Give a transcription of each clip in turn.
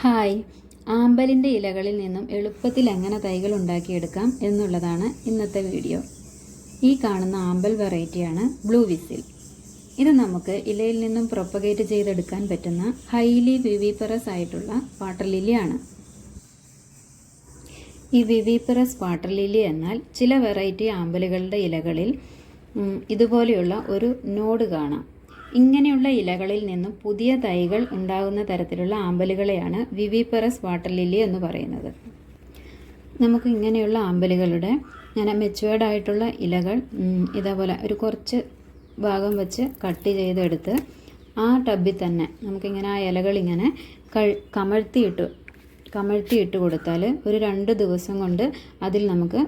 Hi. ആമ്പലിന്റെ ഇലകളിൽ നിന്നും എളുപ്പത്തിൽ എങ്ങനെ തൈകൾ ഉണ്ടാക്കിയെടുക്കാം എന്നുള്ളതാണ് ഇന്നത്തെ വീഡിയോ. ഈ കാണുന്ന ആമ്പൽ വെറൈറ്റിയാണ് ബ്ലൂ വിസിൽ. ഇത് നമുക്ക് ഇലയിൽ നിന്നും പ്രൊപ്പഗേറ്റ് ചെയ്തെടുക്കാൻ പറ്റുന്ന ഹൈലി വിവിപെറസ് ആയിട്ടുള്ള വാട്ടർ ലില്ലിയാണ്. ഈ വിവിപെറസ് വാട്ടർ ലില്ലി എന്നാൽ ചില വെറൈറ്റി ആമ്പലുകളുടെ ഇലകളിൽ ഇതുപോലെയുള്ള ഒരു നോഡ് കാണാം. ഇങ്ങനെയുള്ള ഇലകളിൽ നിന്നും പുതിയ തൈകൾ ഉണ്ടാകുന്ന തരത്തിലുള്ള ആമ്പലുകളെയാണ് വിവിപെറസ് വാട്ടർ ലില്ലി എന്ന് പറയുന്നത്. നമുക്ക് ഇങ്ങനെയുള്ള ആമ്പലുകളുടെ ഞാൻ മെച്ചുവേർഡ് ആയിട്ടുള്ള ഇലകൾ ഇതേപോലെ ഒരു കുറച്ച് ഭാഗം വെച്ച് കട്ട് ചെയ്തെടുത്ത് ആ ടബിൽ തന്നെ നമുക്കിങ്ങനെ ആ ഇലകൾ ഇങ്ങനെ കമഴ്ത്തിയിട്ട് കമഴ്ത്തിയിട്ട് കൊടുത്താൽ ഒരു രണ്ട് ദിവസം കൊണ്ട് അതിൽ നമുക്ക്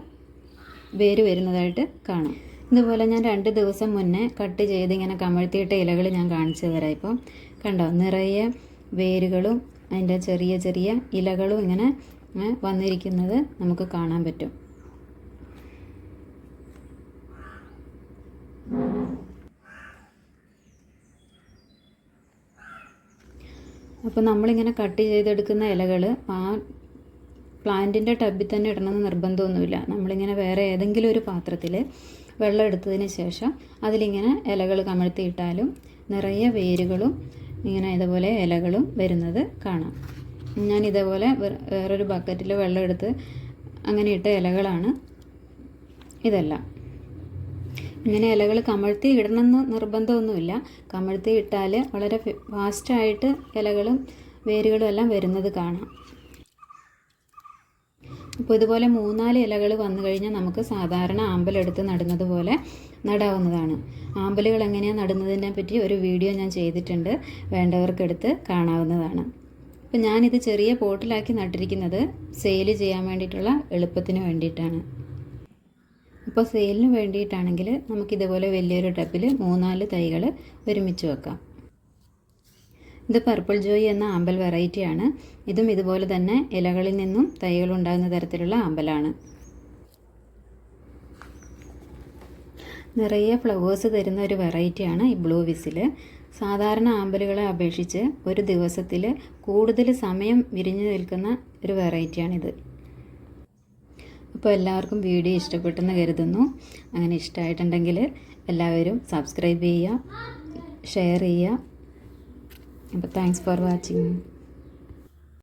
വേര് വരുന്നതായിട്ട് കാണാം. ഇതുപോലെ ഞാൻ രണ്ട് ദിവസം മുന്നേ കട്ട് ചെയ്ത് ഇങ്ങനെ കമഴ്ത്തിയിട്ട ഇലകൾ ഞാൻ കാണിച്ചു തരാം ഇപ്പം. കണ്ടോ? നിറയെ വേരുകളും അതിന്റെ ചെറിയ ചെറിയ ഇലകളും ഇങ്ങനെ വന്നിരിക്കുന്നത് നമുക്ക് കാണാൻ പറ്റും. അപ്പോൾ നമ്മളിങ്ങനെ കട്ട് ചെയ്തെടുക്കുന്ന ഇലകൾ ആ പ്ലാന്റിന്റെ ടബിൽ തന്നെ ഇടണമെന്ന് നിർബന്ധമൊന്നുമില്ല. നമ്മളിങ്ങനെ വേറെ ഏതെങ്കിലും ഒരു പാത്രത്തിൽ വെള്ളം എടുത്തതിന് ശേഷം അതിലിങ്ങനെ ഇലകൾ കമഴ്ത്തിയിട്ടാലും നിറയെ വേരുകളും ഇങ്ങനെ ഇതുപോലെ ഇലകളും വരുന്നത് കാണാം. ഞാൻ ഇതേപോലെ വേറൊരു ബക്കറ്റിൽ വെള്ളം എടുത്ത് അങ്ങനെ ഇട്ട ഇലകളാണ് ഇതെല്ലാം. ഇങ്ങനെ ഇലകൾ കമഴ്ത്തി ഇടണമെന്ന് നിർബന്ധമൊന്നുമില്ല. കമഴ്ത്തി ഇട്ടാൽ വളരെ ഫാസ്റ്റായിട്ട് ഇലകളും വേരുകളും എല്ലാം വരുന്നത് കാണാം. അപ്പോൾ ഇതുപോലെ മൂന്നാൽ ഇലകൾ വന്നു കഴിഞ്ഞാൽ നമുക്ക് സാധാരണ ആമ്പലെടുത്ത് നടുന്നത് പോലെ നടാവുന്നതാണ്. ആമ്പലുകൾ എങ്ങനെയാണ് നടുന്നതിനെ പറ്റി ഒരു വീഡിയോ ഞാൻ ചെയ്തിട്ടുണ്ട്. വേണ്ടവർക്കെടുത്ത് കാണാവുന്നതാണ്. അപ്പോൾ ഞാനിത് ചെറിയ പോട്ടിലാക്കി നട്ടിരിക്കുന്നത് സെയിൽ ചെയ്യാൻ വേണ്ടിയിട്ടുള്ള എളുപ്പത്തിന് വേണ്ടിയിട്ടാണ്. അപ്പോൾ സെയിലിന് വേണ്ടിയിട്ടാണെങ്കിൽ നമുക്കിതുപോലെ വലിയൊരു ടബിൽ മൂന്നാൽ തൈകൾ ഒരുമിച്ച് വെക്കാം. ഇത് പർപ്പിൾ ജോയി എന്ന ആമ്പൽ വെറൈറ്റിയാണ് ഇതും ഇതുപോലെ തന്നെ ഇലകളിൽ നിന്നും തൈകൾ ഉണ്ടാകുന്ന തരത്തിലുള്ള ആമ്പലാണ്. നിറയെ ഫ്ലവേഴ്സ് തരുന്ന ഒരു വെറൈറ്റിയാണ് ഈ ബ്ലൂ വിസിൽ സാധാരണ ആമ്പലുകളെ അപേക്ഷിച്ച് ഒരു ദിവസത്തിൽ കൂടുതൽ സമയം വിരിഞ്ഞു നിൽക്കുന്ന ഒരു വെറൈറ്റിയാണിത് അപ്പോൾ എല്ലാവർക്കും വീഡിയോ ഇഷ്ടപ്പെട്ടെന്ന് കരുതുന്നു. അങ്ങനെ ഇഷ്ടമായിട്ടുണ്ടെങ്കിൽ എല്ലാവരും സബ്സ്ക്രൈബ് ചെയ്യുക ഷെയർ ചെയ്യുക അപ്പോൾ താങ്ക്സ് ഫോർ വാച്ചിങ്